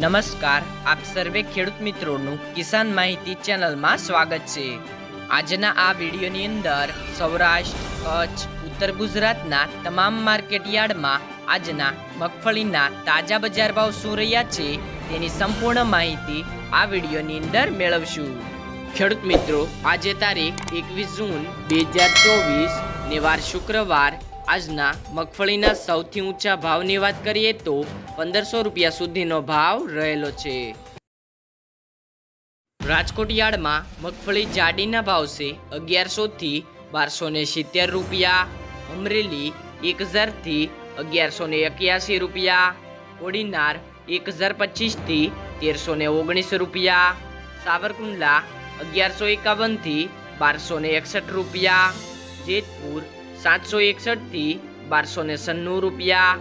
નમસ્કાર, આપ સર્વે ખેડૂત મિત્રોનું કિસાન માહિતી ચેનલમાં સ્વાગત છે. આજના આ વિડીયોની અંદર સૌરાષ્ટ્ર, કચ્છ, ઉત્તર ગુજરાતના તમામ માર્કેટ યાર્ડમાં આજના મગફળીના તાજા બજાર ભાવ શું રહ્યા છે તેની સંપૂર્ણ માહિતી આ વિડીયોની અંદર મેળવશું. ખેડૂત મિત્રો, આજે તારીખ એકવીસ જૂન, બે હજાર ચોવીસ, ને વાર શુક્રવાર આજના મગફળીના સૌથી ઊંચા ભાવની વાત કરીએ તો પંદરસો રૂપિયા સુધીનો ભાવ રહેલો છે. રાજકોટ યાર્ડમાં મગફળી જાડીના ભાવ છે અગિયારસોથી બારસો ને સિત્તેર રૂપિયા, અમરેલી એક હજારથી અગિયારસો ને એક્યાસી રૂપિયા, કોડીનાર એક હજાર પચીસથી તેરસો ને ઓગણીસ રૂપિયા, સાવરકુંડલા અગિયારસો એકાવનથી બારસો ને એકસઠ રૂપિયા, જેતપુર સાતસો એકસઠથી બારસો ને સન્નું રૂપિયા.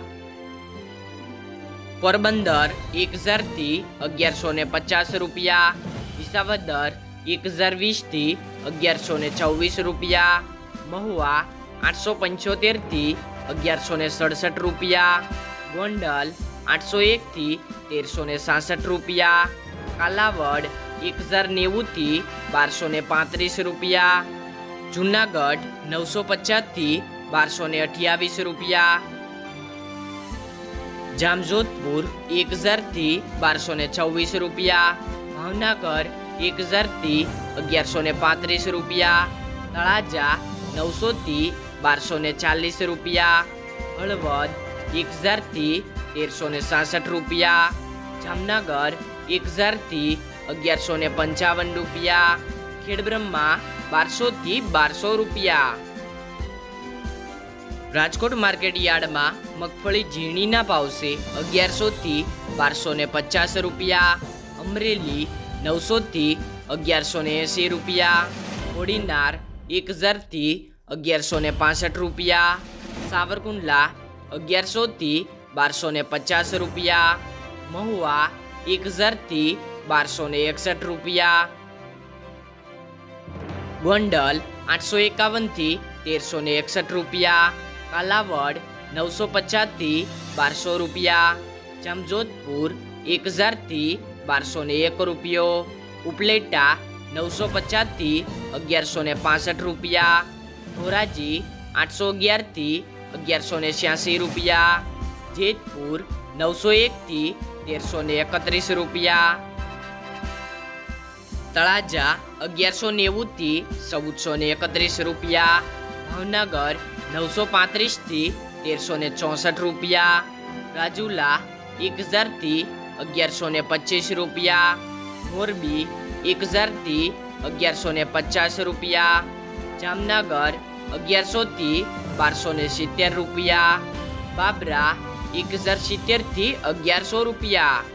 પોરબંદર એક હજારથી અગિયારસો ને પચાસ રૂપિયા. વિસાવદર એક હજાર વીસથી અગિયારસો ને ચોવીસ રૂપિયા. મહુવા આઠસો પંચોતેરથી અગિયારસો ને સડસઠ રૂપિયા. ગોંડલ આઠસો એકથી તેરસો ને સાસઠ રૂપિયા. કાલાવડ એક હજાર નેવુંથી બારસો ને પાંત્રીસ રૂપિયા. જુનાગઢ, નવસો પચાસથી બારસો ને અઠ્યાવીસ રૂપિયા. જામજોધપુર, એક હજારથી બારસો ને છવ્વીસ રૂપિયા. ભાવનગર, એક હજારથી અગિયારસો ને પાંત્રીસ રૂપિયા. તળાજા નવસોથી બારસો ને ચાલીસ રૂપિયા. હળવદ, એક હજારથી તેરસો ને સાસઠ રૂપિયા. જામનગર, એક હજારથી અગિયારસો ને પંચાવન રૂપિયા. ખેડબ્રહ્મા બારસોથી બારસો રૂપિયા. રાજકોટ માર્કેટ યાર્ડમાં મગફળી ઝીણીના ભાવ છે અગિયારસોથી બારસો ને પચાસ રૂપિયા. અમરેલી નવસોથી અગિયારસો ને એંસી રૂપિયા. હોડીનાર એક હજારથી અગિયારસો ને પાસઠ રૂપિયા. સાવરકુંડલા અગિયારસોથી બારસો ને પચાસ રૂપિયા. મહુવા એક હજારથી બારસો ને એકસઠ રૂપિયા. ગોંડલ આઠસો એકાવનથી તેરસો ને એકસઠ રૂપિયા. કાલાવડ નવસો પચાસથી બારસો રૂપિયા. જમજોધપુર એક હજારથી બારસો ને એક રૂપિયો. ઉપલેટા નવસો પચાસથી અગિયારસો ને પાસઠ રૂપિયા. ધોરાજી આઠસો અગિયારથી અગિયારસો ને છ્યાસી રૂપિયા. જેતપુર નવસો એકથી તેરસો ને એકત્રીસ રૂપિયા. તળાજા અગિયારસો નેવુંથી ચૌદસો ને એકત્રીસ રૂપિયા. ભાવનગર નવસો પાંત્રીસથી તેરસો ને ચોસઠ રૂપિયા. રાજુલા એક હજારથી અગિયારસો ને પચીસ રૂપિયા. મોરબી એક હજારથી અગિયારસો ને પચાસ રૂપિયા. જામનગર અગિયારસોથી બારસો ને સિત્તેર રૂપિયા. બાબરા એક હજાર સિત્તેરથી અગિયારસો રૂપિયા.